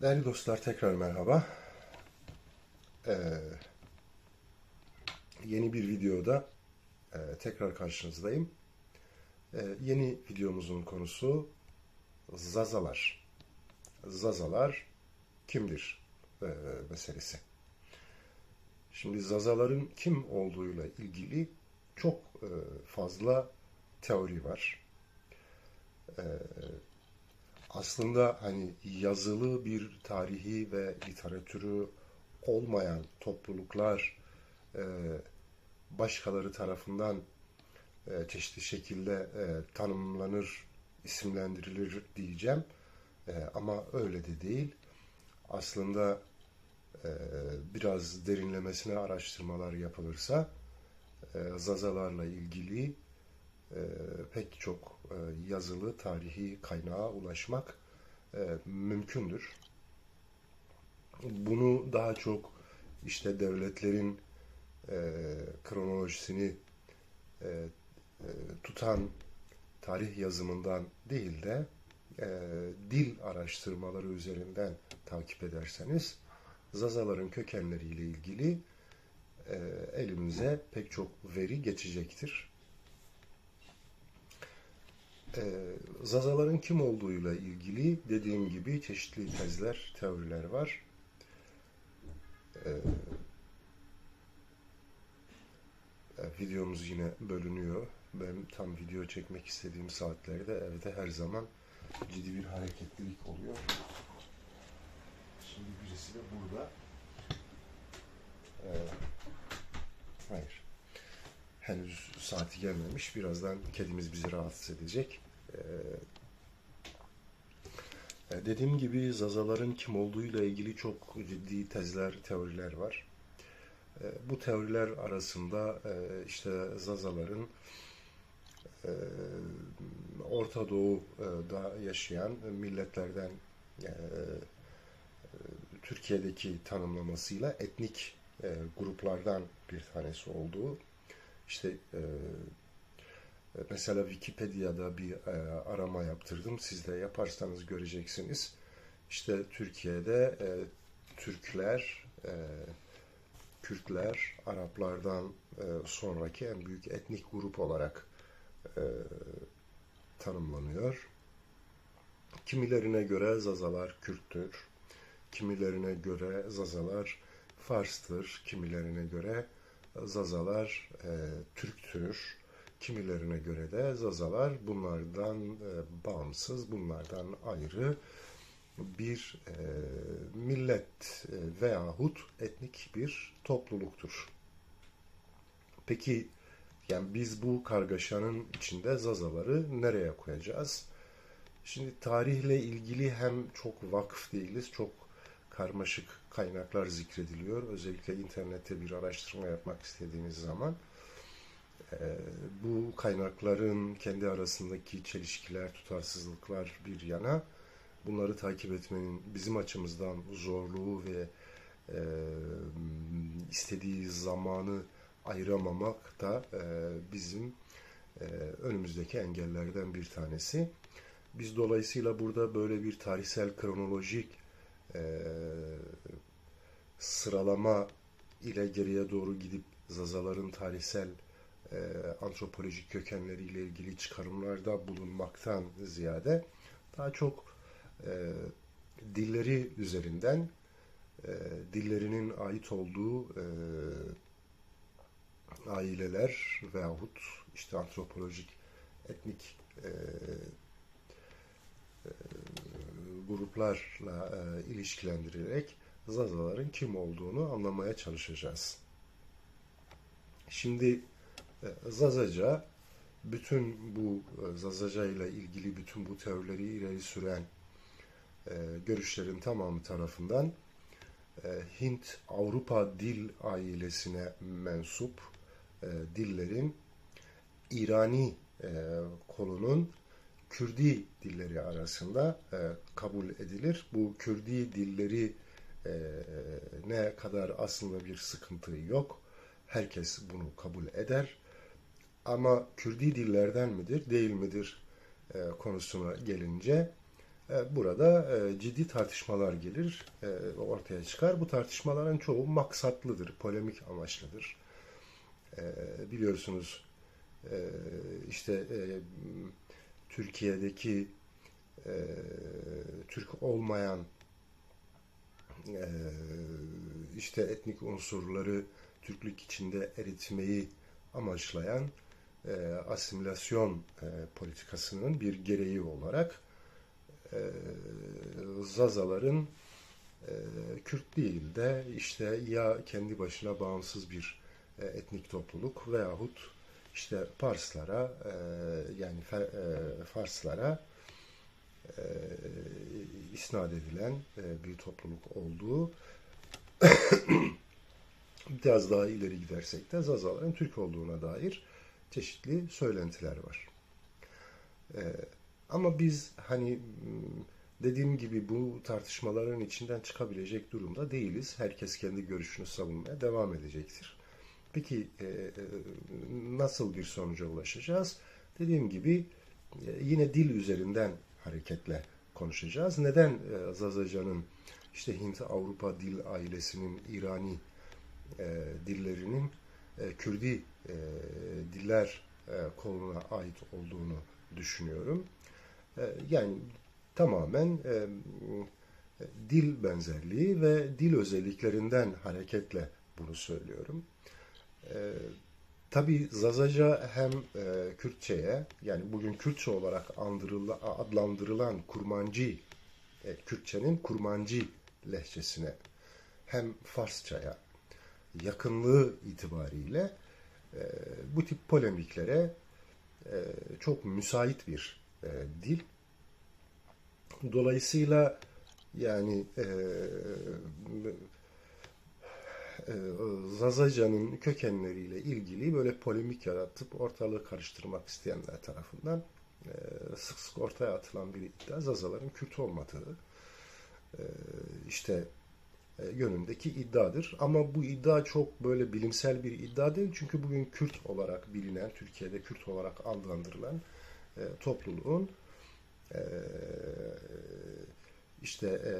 Değerli dostlar tekrar merhaba. Ee, yeni bir videoda e, tekrar karşınızdayım. Ee, yeni videomuzun konusu Zazalar. Zazalar kimdir e, meselesi. Şimdi Zazaların kim olduğuyla ilgili çok e, fazla teori var. Ee, aslında hani yazılı bir tarihi ve literatürü olmayan topluluklar e, başkaları tarafından e, çeşitli şekilde e, tanımlanır, isimlendirilir diyeceğim. E, ama öyle de değil. Aslında e, biraz derinlemesine araştırmalar yapılırsa e, Zazalarla ilgili e, pek çok e, yazılı tarihi kaynağa ulaşmak e, mümkündür. Bunu daha çok işte devletlerin e, kronolojisini e, e, tutan tarih yazımından değil de e, dil araştırmaları üzerinden takip ederseniz Zazaların kökenleriyle ilgili e, elimize pek çok veri geçecektir. Ee, Zazaların kim olduğuyla ilgili dediğim gibi çeşitli tezler, teoriler var. Ee, e, videomuz yine bölünüyor. Ben tam video çekmek istediğim saatlerde evde her zaman ciddi bir hareketlilik oluyor. Şimdi birisi de burada. Ee, hayır henüz saati gelmemiş. Birazdan kedimiz bizi rahatsız edecek. Ee, dediğim gibi Zazaların kim olduğuyla ilgili çok ciddi tezler, teoriler var. Ee, bu teoriler arasında e, işte Zazaların e, Orta Doğu'da yaşayan milletlerden e, Türkiye'deki tanımlamasıyla etnik gruplardan bir tanesi olduğu işte e, mesela Wikipedia'da bir e, arama yaptırdım. Siz de yaparsanız göreceksiniz. İşte Türkiye'de e, Türkler, e, Kürtler, Araplardan e, sonraki en büyük etnik grup olarak e, tanımlanıyor. Kimilerine göre Zazalar Kürttür, kimilerine göre Zazalar Fars'tır, kimilerine göre Zazalar e, Türktür. Kimilerine göre de Zazalar bunlardan e, bağımsız, bunlardan ayrı bir e, millet e, veyahut etnik bir topluluktur. Peki yani biz bu kargaşanın içinde Zazaları nereye koyacağız? Şimdi tarihle ilgili hem çok vakıf değiliz, çok karmaşık kaynaklar zikrediliyor. Özellikle internette bir araştırma yapmak istediğiniz zaman bu kaynakların kendi arasındaki çelişkiler, tutarsızlıklar bir yana bunları takip etmenin bizim açımızdan zorluğu ve e, istediği zamanı ayıramamak da e, bizim önümüzdeki engellerden bir tanesi. Biz dolayısıyla burada böyle bir tarihsel kronolojik sıralama ile geriye doğru gidip Zazaların tarihsel e, antropolojik kökenleriyle ilgili çıkarımlarda bulunmaktan ziyade daha çok e, dilleri üzerinden e, dillerinin ait olduğu e, aileler veyahut işte antropolojik etnik e, e, gruplarla e, ilişkilendirerek Zazaların kim olduğunu anlamaya çalışacağız. Şimdi Zazaca bütün bu e, Zazaca ile ilgili bütün bu teorileri ileri süren e, görüşlerin tamamı tarafından Hint Avrupa dil ailesine mensup dillerin İrani kolunun Kürdi dilleri arasında kabul edilir. Bu Kürdi dilleri ne kadar aslında bir sıkıntı yok. Herkes bunu kabul eder. Ama Kürdi dillerden midir, değil midir e, konusuna gelince E, Burada e, ciddi tartışmalar gelir, e, ortaya çıkar. Bu tartışmaların çoğu maksatlıdır, polemik amaçlıdır. E, Biliyorsunuz e, işte e, Türkiye'deki e, Türk olmayan e, işte etnik unsurları Türklük içinde eritmeyi amaçlayan e, asimilasyon e, politikasının bir gereği olarak e, Zazaların e, Kürt değil de işte ya kendi başına bağımsız bir e, etnik topluluk veyahut işte Parslara e, yani Fe- e, Farslara e, isnat edilen e, bir topluluk olduğu. Biraz daha ileri gidersek de Zazaların Türk olduğuna dair çeşitli söylentiler var. E, ama biz hani m, dediğim gibi bu tartışmaların içinden çıkabilecek durumda değiliz. Herkes kendi görüşünü savunmaya devam edecektir. Peki e, e, nasıl bir sonuca ulaşacağız? Dediğim gibi e, yine dil üzerinden hareketle konuşacağız. Neden e, Zazacan'ın işte Hint-Avrupa dil ailesinin İrani e, dillerinin e, Kürdi e, diller e, koluna ait olduğunu düşünüyorum. E, yani tamamen dil benzerliği ve dil özelliklerinden hareketle bunu söylüyorum. Tabii Zazaca hem Kürtçe'ye yani bugün Kürtçe olarak andırıla, adlandırılan Kurmancı, Kürtçenin Kurmancı lehçesine hem Farsçaya yakınlığı itibariyle e, bu tip polemiklere e, çok müsait bir e, dil. Dolayısıyla yani e, e, Zazaca'nın kökenleriyle ilgili böyle polemik yaratıp ortalığı karıştırmak isteyenler tarafından e, sık sık ortaya atılan bir iddia Zazaların Kürt olmadığı e, işte yönündeki iddiadır. Ama bu iddia çok böyle bilimsel bir iddia değil. Çünkü bugün Kürt olarak bilinen, Türkiye'de Kürt olarak adlandırılan e, topluluğun e, işte e,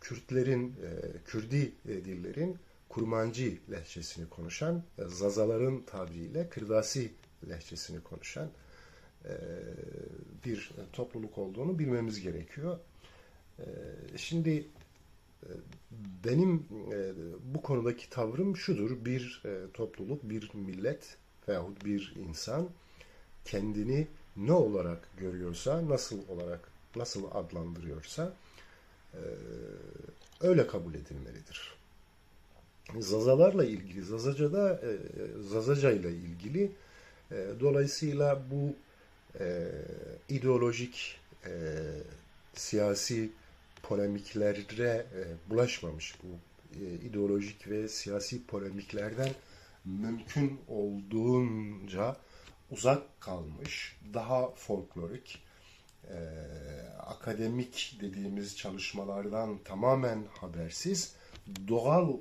Kürtlerin, e, Kürdi e, dillerin Kurmancı lehçesini konuşan, e, Zazaların tabiriyle Kırdasi lehçesini konuşan e, bir topluluk olduğunu bilmemiz gerekiyor. E, Şimdi e, benim e, bu konudaki tavrım şudur. Bir e, topluluk, bir millet veyahut bir insan kendini ne olarak görüyorsa, nasıl olarak, nasıl adlandırıyorsa e, öyle kabul edilmelidir. Zazalarla ilgili, Zazaca'da Zazaca ile ilgili dolayısıyla bu ideolojik siyasi polemiklere e, bulaşmamış bu e, ideolojik ve siyasi polemiklerden mümkün olduğunca uzak kalmış, daha folklorik, e, akademik dediğimiz çalışmalardan tamamen habersiz, doğal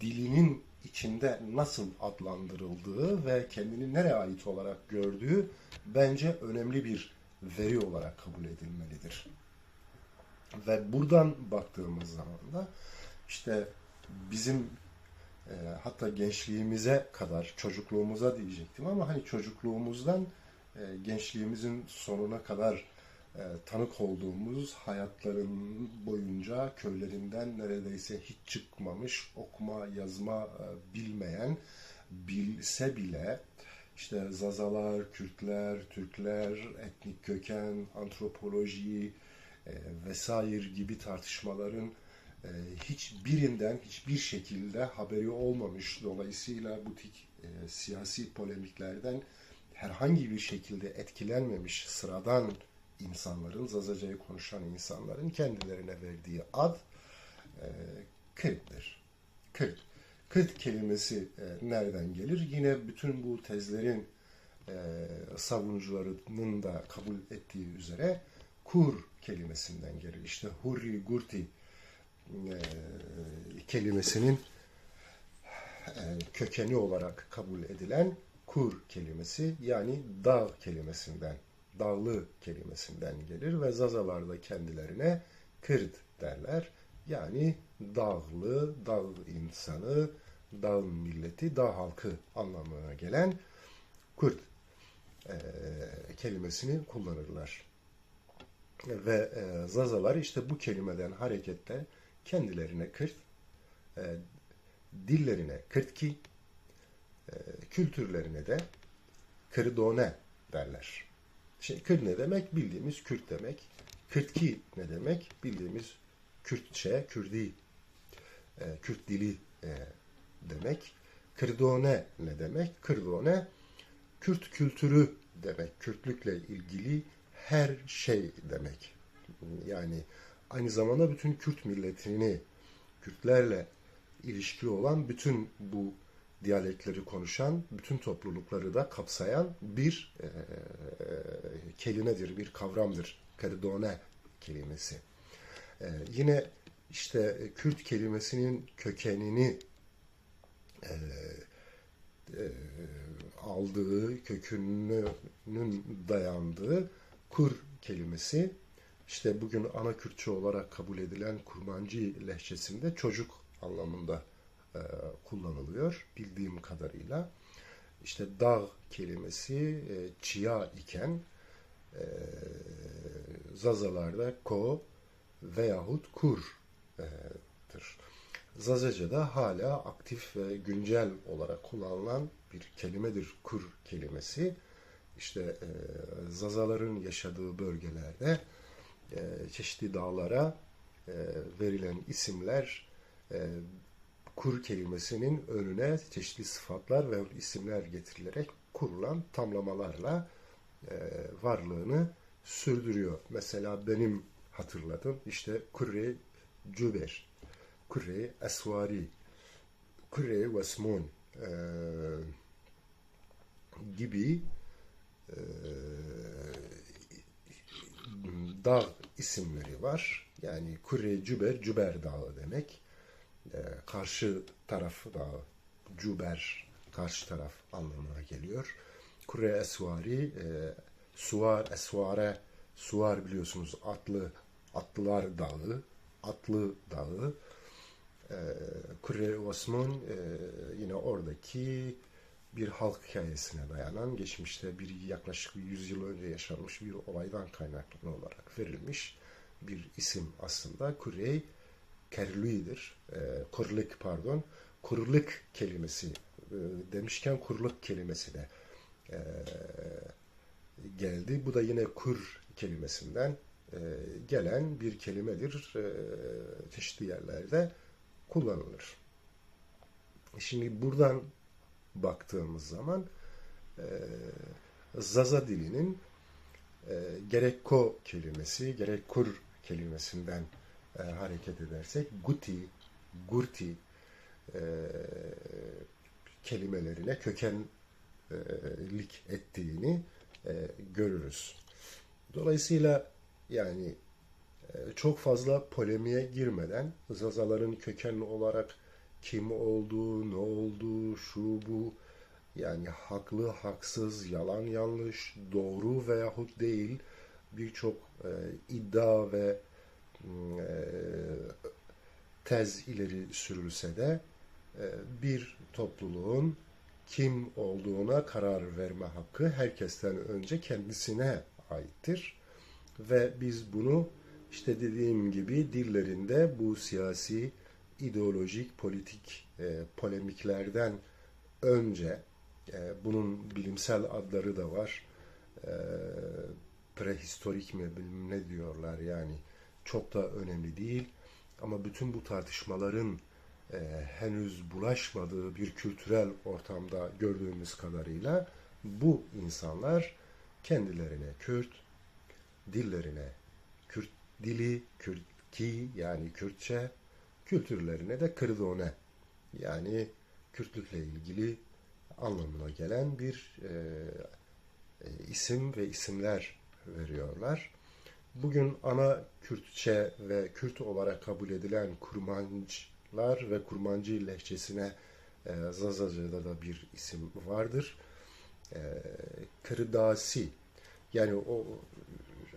dilinin içinde nasıl adlandırıldığı ve kendini nereye ait olarak gördüğü bence önemli bir veri olarak kabul edilmelidir. Ve buradan baktığımız zaman da işte bizim e, hatta gençliğimize kadar, çocukluğumuza diyecektim ama hani çocukluğumuzdan e, gençliğimizin sonuna kadar e, tanık olduğumuz hayatların boyunca köylerinden neredeyse hiç çıkmamış, okuma yazma e, bilmeyen, bilse bile işte Zazalar, Kürtler, Türkler, etnik köken, antropoloji e, vesaire gibi tartışmaların e, hiçbirinden hiçbir şekilde haberi olmamış. Dolayısıyla bu tip e, siyasi polemiklerden herhangi bir şekilde etkilenmemiş sıradan insanların, Zazaca'yı konuşan insanların kendilerine verdiği ad e, Kırt'tır. Kırt. Kırt kelimesi e, nereden gelir? Yine bütün bu tezlerin e, savunucularının da kabul ettiği üzere kur kelimesinden gelir. İşte hurri gurti e, kelimesinin e, kökeni olarak kabul edilen kur kelimesi yani dağ kelimesinden dağlı kelimesinden gelir ve Zazalar da kendilerine Kırd derler. Yani dağlı, dağ insanı, dağ milleti, dağ halkı anlamına gelen Kürt e, kelimesini kullanırlar. Ve e, Zazalar işte bu kelimeden hareketle kendilerine Kürt, e, dillerine Kırtki, e, kültürlerine de Kırdone derler. Şey, Kürt ne demek? Bildiğimiz Kürt demek. Kırtki ne demek? Bildiğimiz Kürtçe, Kürdi, e, Kürt dili e, demek. Kırdone ne demek? Kırdone Kürt kültürü demek. Kürtlükle ilgili her şey demek. Yani aynı zamanda bütün Kürt milletini, Kürtlerle ilişkili olan bütün bu diyalekleri konuşan, bütün toplulukları da kapsayan bir e, kelimedir, bir kavramdır. Kırdone kelimesi. E, yine işte Kürt kelimesinin kökenini e, e, aldığı, kökünün dayandığı kur kelimesi işte bugün ana Kürtçe olarak kabul edilen kurmancı lehçesinde çocuk anlamında e, kullanılıyor bildiğim kadarıyla. İşte dağ kelimesi e, çiya iken e, Zazalarda ko veyahut kur'dır. Zazaca'da hala aktif ve güncel olarak kullanılan bir kelimedir kur kelimesi. İşte e, Zazaların yaşadığı bölgelerde e, çeşitli dağlara e, verilen isimler e, kur kelimesinin önüne çeşitli sıfatlar ve isimler getirilerek kurulan tamlamalarla e, varlığını sürdürüyor. Mesela benim hatırladım işte Kurre Cüber, Kurre Esvari, Kurre Vesmun e, gibi e, dağ isimleri var. Yani Kurre Cüber, Cüber Dağı demek. E, karşı taraf dağı, Cüber, karşı taraf anlamına geliyor. Kurre Esvari, e, Suvar, Esvare, Suvar biliyorsunuz atlı, atlılar dağı, atlı dağı. E, Kurre Osman e, yine oradaki bir halk hikayesine dayanan, geçmişte bir yaklaşık 100 yıl önce yaşanmış bir olaydan kaynaklı olarak verilmiş bir isim aslında. Kurey Kerlü'dir. E, kurluk pardon. Kurluk kelimesi e, demişken kurluk kelimesi de e, geldi. Bu da yine kur kelimesinden e, gelen bir kelimedir. E, çeşitli yerlerde kullanılır. Şimdi buradan baktığımız zaman e, Zaza dilinin e, gerek kelimesi, gerek kur kelimesinden e, hareket edersek guti, gurti e, kelimelerine kökenlik ettiğini e, görürüz. Dolayısıyla yani e, çok fazla polemiğe girmeden Zazaların köken olarak kim olduğu, ne olduğu, şu bu yani haklı, haksız, yalan, yanlış, doğru veyahut değil birçok e, iddia ve e, tez ileri sürülse de e, bir topluluğun kim olduğuna karar verme hakkı herkesten önce kendisine aittir. Ve biz bunu işte dediğim gibi dillerinde bu siyasi, ideolojik, politik e, polemiklerden önce e, bunun bilimsel adları da var. E, prehistorik mi bilmem ne diyorlar yani çok da önemli değil. Ama bütün bu tartışmaların e, henüz bulaşmadığı bir kültürel ortamda gördüğümüz kadarıyla bu insanlar kendilerine Kürt, dillerine Kürt dili, Kürtki yani Kürtçe, kültürlerine de Kırdone yani Kürtlükle ilgili anlamına gelen bir e, e, isim ve isimler veriyorlar. Bugün ana Kürtçe ve Kürt olarak kabul edilen kurmancılar ve kurmancı lehçesine e, Zazaca'da da bir isim vardır. E, Kırdasi Yani o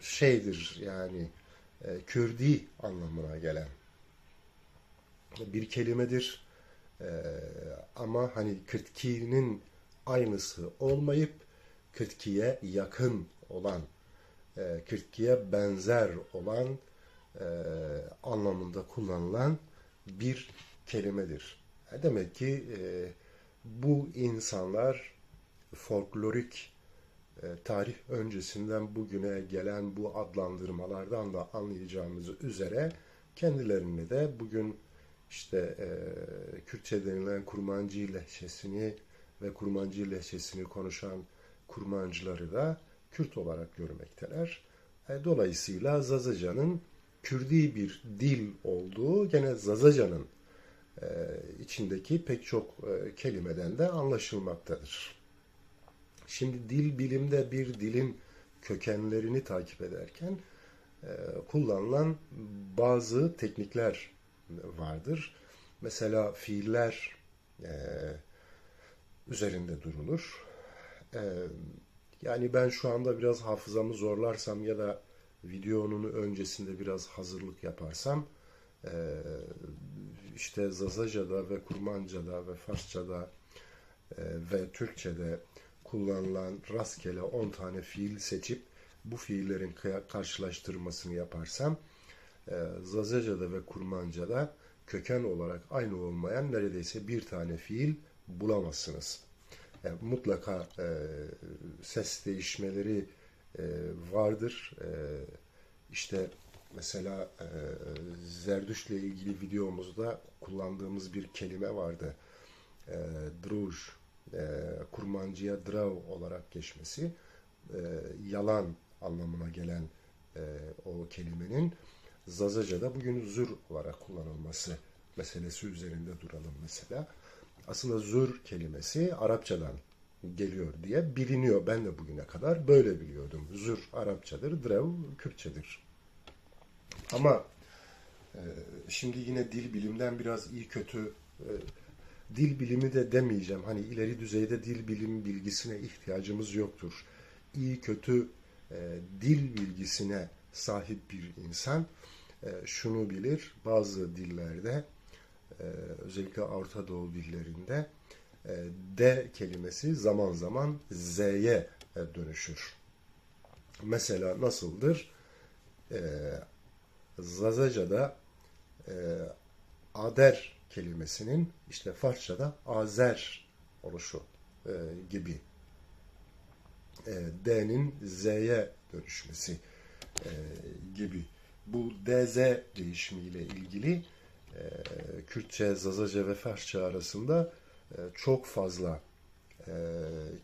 şeydir yani e, Kürdi anlamına gelen bir kelimedir. E, ama hani Kırtki'nin aynısı olmayıp Kırtki'ye yakın olan, e, Kırtki'ye benzer olan e, anlamında kullanılan bir kelimedir. E, demek ki e, bu insanlar folklorik e, tarih öncesinden bugüne gelen bu adlandırmalardan da anlayacağımız üzere kendilerini de bugün işte e, Kürtçe denilen kurmancı lehçesini ve kurmancı lehçesini konuşan kurmancıları da Kürt olarak görmekteler. E, dolayısıyla Zazaca'nın Kürdi bir dil olduğu gene Zazaca'nın e, içindeki pek çok e, kelimeden de anlaşılmaktadır. Şimdi dil bilimde bir dilin kökenlerini takip ederken e, kullanılan bazı teknikler vardır. Mesela fiiller e, üzerinde durulur. E, yani ben şu anda biraz hafızamı zorlarsam ya da videonun öncesinde biraz hazırlık yaparsam e, işte Zazaca'da ve Kurmanca'da ve Farsça'da e, ve Türkçe'de kullanılan rastgele 10 tane fiil seçip bu fiillerin karşılaştırmasını yaparsam e, Zazaca'da ve Kurmanca'da köken olarak aynı olmayan neredeyse bir tane fiil bulamazsınız. Yani mutlaka e, ses değişmeleri e, vardır. E, işte mesela e, Zerdüş'le ilgili videomuzda kullandığımız bir kelime vardı. E, druj, e, kurmancıya drav olarak geçmesi e, yalan anlamına gelen e, o kelimenin Zazaca'da bugün zür olarak kullanılması meselesi üzerinde duralım mesela. Aslında zür kelimesi Arapçadan geliyor diye biliniyor. Ben de bugüne kadar böyle biliyordum. Zür Arapçadır, drev Kürtçedir. Ama e, şimdi yine dil bilimden biraz iyi kötü e, dil bilimi de demeyeceğim. Hani ileri düzeyde dil bilim bilgisine ihtiyacımız yoktur. İyi kötü e, dil bilgisine sahip bir insan şunu bilir. Bazı dillerde e, özellikle Orta Doğu dillerinde e, D kelimesi zaman zaman Z'ye e, dönüşür. Mesela nasıldır? Zazaca'da Ader kelimesinin işte Farsça'da Azer oluşu gibi D'nin Z'ye dönüşmesi gibi bu DZ değişimiyle ilgili e, Kürtçe, Zazaca ve Farsça arasında e, çok fazla e,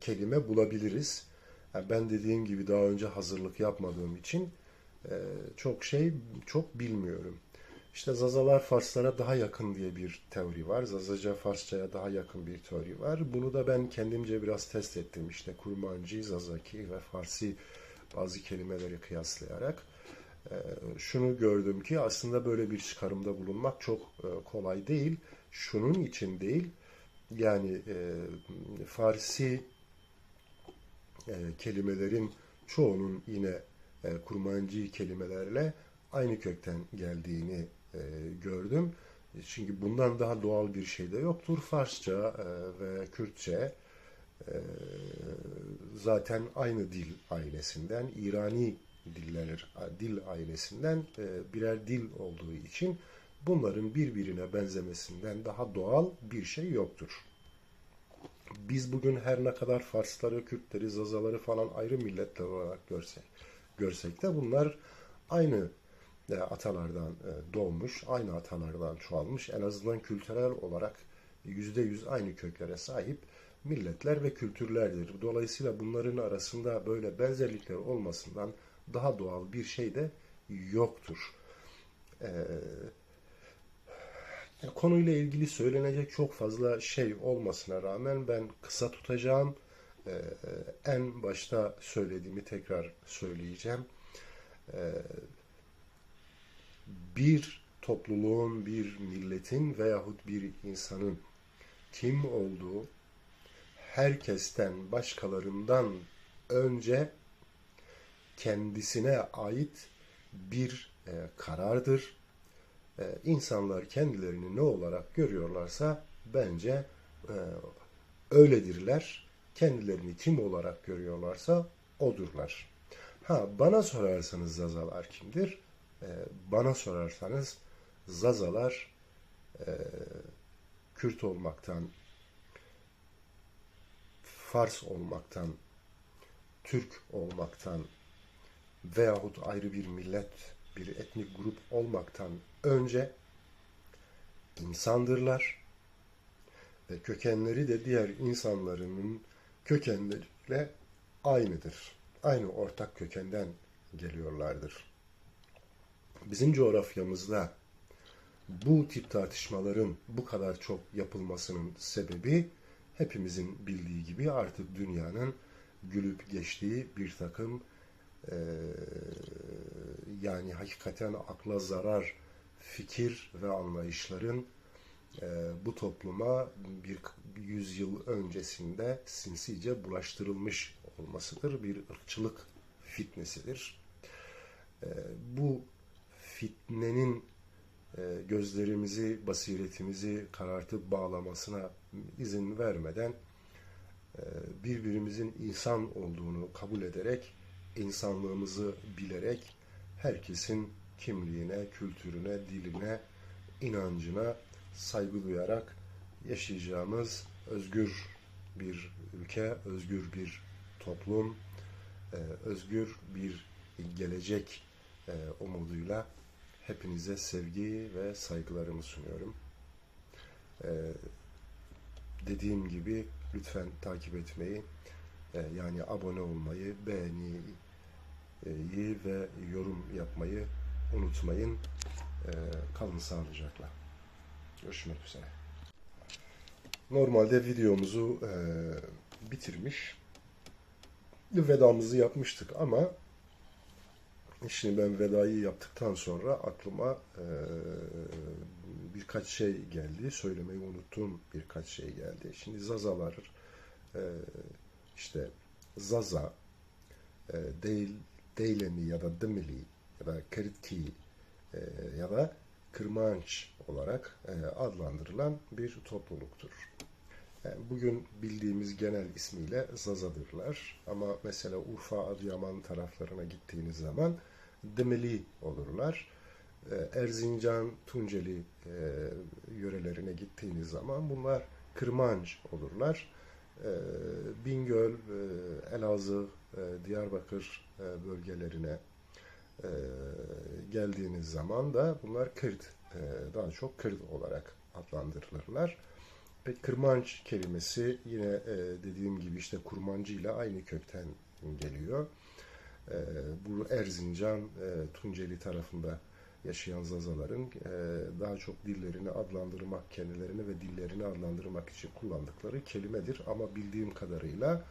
kelime bulabiliriz. Yani ben dediğim gibi daha önce hazırlık yapmadığım için e, çok şey çok bilmiyorum. İşte Zazalar Farslara daha yakın diye bir teori var. Zazaca Farsçaya daha yakın bir teori var. Bunu da ben kendimce biraz test ettim. İşte Kurmancı, Zazaki ve Farsi bazı kelimeleri kıyaslayarak. Ee, şunu gördüm ki aslında böyle bir çıkarımda bulunmak çok e, kolay değil. Şunun için değil. Yani e, Farsi e, kelimelerin çoğunun yine kurmancı kelimelerle aynı kökten geldiğini gördüm. Çünkü bundan daha doğal bir şey de yoktur. Farsça ve Kürtçe zaten aynı dil ailesinden, İrani diller, dil ailesinden e, birer dil olduğu için bunların birbirine benzemesinden daha doğal bir şey yoktur. Biz bugün her ne kadar Farsları, Kürtleri, Zazaları falan ayrı milletler olarak görsek, görsek de bunlar aynı e, atalardan e, doğmuş, aynı atalardan çoğalmış, en azından kültürel olarak yüzde yüz aynı köklere sahip milletler ve kültürlerdir. Dolayısıyla bunların arasında böyle benzerlikler olmasından daha doğal bir şey de yoktur. Ee, konuyla ilgili söylenecek çok fazla şey olmasına rağmen ben kısa tutacağım. Ee, en başta söylediğimi tekrar söyleyeceğim. Ee, bir topluluğun, bir milletin veyahut bir insanın kim olduğu herkesten, başkalarından önce kendisine ait bir e, karardır. E, insanlar kendilerini ne olarak görüyorlarsa bence e, öyledirler. Kendilerini kim olarak görüyorlarsa odurlar. Ha bana sorarsanız Zazalar kimdir? E, bana sorarsanız Zazalar e, Kürt olmaktan, Fars olmaktan, Türk olmaktan veyahut ayrı bir millet, bir etnik grup olmaktan önce insandırlar ve kökenleri de diğer insanların kökenleriyle aynıdır. Aynı ortak kökenden geliyorlardır. Bizim coğrafyamızda bu tip tartışmaların bu kadar çok yapılmasının sebebi hepimizin bildiği gibi artık dünyanın gülüp geçtiği bir takım e, yani hakikaten akla zarar fikir ve anlayışların e, bu topluma bir yüzyıl öncesinde sinsice bulaştırılmış olmasıdır. Bir ırkçılık fitnesidir. E, bu fitnenin e, gözlerimizi, basiretimizi karartıp bağlamasına izin vermeden e, birbirimizin insan olduğunu kabul ederek, insanlığımızı bilerek herkesin kimliğine, kültürüne, diline, inancına saygı duyarak yaşayacağımız özgür bir ülke, özgür bir toplum, e, özgür bir gelecek umuduyla hepinize sevgi ve saygılarımı sunuyorum. Dediğim gibi lütfen takip etmeyi, yani abone olmayı, beğeniyi ve yorum yapmayı unutmayın. Kalın sağlıcakla. Görüşmek üzere. Normalde videomuzu bitirmiş, vedamızı yapmıştık ama Şimdi ben vedayı yaptıktan sonra aklıma birkaç şey geldi. Söylemeyi unuttuğum birkaç şey geldi. Şimdi Zazalar e, işte Zaza değil Deylemi ya da Demili ya da Kırti e, ya da Kırmanç olarak e, adlandırılan bir topluluktur. Yani bugün bildiğimiz genel ismiyle Zazadırlar. Ama mesela Urfa, Adıyaman taraflarına gittiğiniz zaman Demeli olurlar. Erzincan, Tunceli e, yörelerine gittiğiniz zaman bunlar Kırmanç olurlar. Ee, Bingöl, e, Elazığ, e, Diyarbakır bölgelerine geldiğiniz zaman da bunlar Kürt, daha çok Kürt olarak adlandırılırlar. Peki kırmanç kelimesi yine dediğim gibi işte kurmancı ile aynı kökten geliyor. Bu Erzincan, e, Tunceli tarafında yaşayan Zazaların e, daha çok dillerini adlandırmak, kendilerini ve dillerini adlandırmak için kullandıkları kelimedir. Ama bildiğim kadarıyla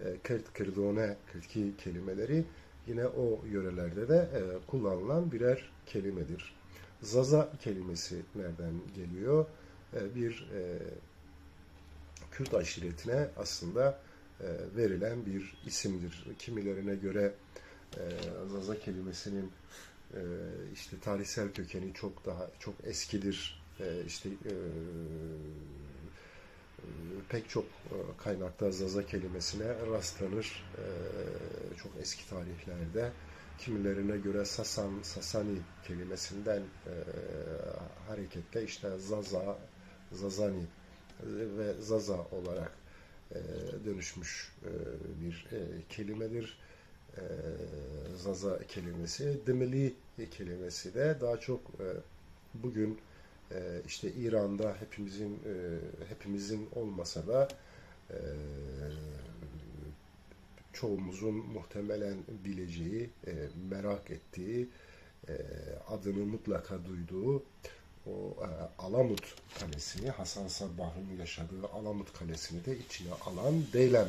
e, Kert Kırdone, Kırtki kelimeleri yine o yörelerde de kullanılan birer kelimedir. Zaza kelimesi nereden geliyor? Bir Kürt aşiretine aslında e, verilen bir isimdir. Kimilerine göre e, Zaza kelimesinin e, işte tarihsel kökeni çok daha çok eskidir. İşte pek çok kaynakta Zaza kelimesine rastlanır. Çok eski tarihlerde. Kimilerine göre Sasan, Sasani kelimesinden hareketle işte Zaza, Zazani ve Zaza olarak e, dönüşmüş e, bir e, kelimedir. Zaza kelimesi. Demeli kelimesi de daha çok bugün işte İran'da hepimizin hepimizin olmasa da çoğumuzun muhtemelen bileceği, merak ettiği, adını mutlaka duyduğu o e, Alamut Kalesi'ni, Hasan Sabbah'ın yaşadığı Alamut Kalesi'ni de içine alan Deylem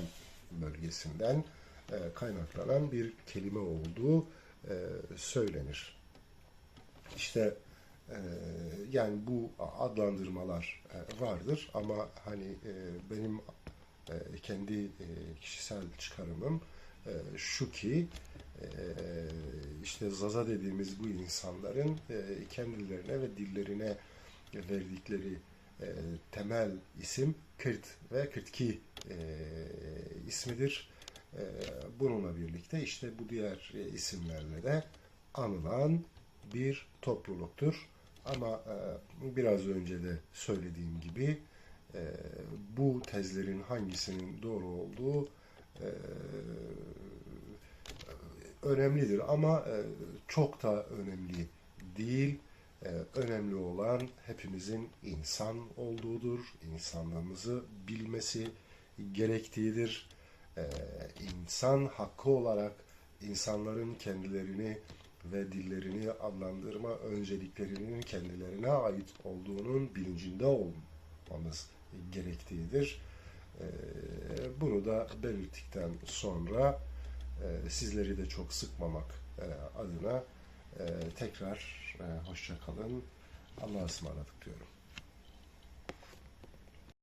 bölgesinden e, kaynaklanan bir kelime olduğu e, söylenir. İşte e, yani bu adlandırmalar e, vardır ama hani e, benim e, kendi e, kişisel çıkarımım e, şu ki e, işte Zaza dediğimiz bu insanların e, kendilerine ve dillerine verdikleri e, temel isim Kırt ve Kırtki e, ismidir. E, bununla birlikte işte bu diğer e, isimlerle de anılan bir topluluktur. Ama e, biraz önce de söylediğim gibi e, bu tezlerin hangisinin doğru olduğu önemlidir ama çok da önemli değil. Önemli olan hepimizin insan olduğudur, insanlığımızı bilmesi gerektiğidir. E, insan hakkı olarak insanların kendilerini ve dillerini adlandırma önceliklerinin kendilerine ait olduğunun bilincinde olmamız gerektiğidir. E, bunu da belirttikten sonra e, sizleri de çok sıkmamak e, adına e, tekrar hoşça kalın. Allah'a ısmarladık diyorum.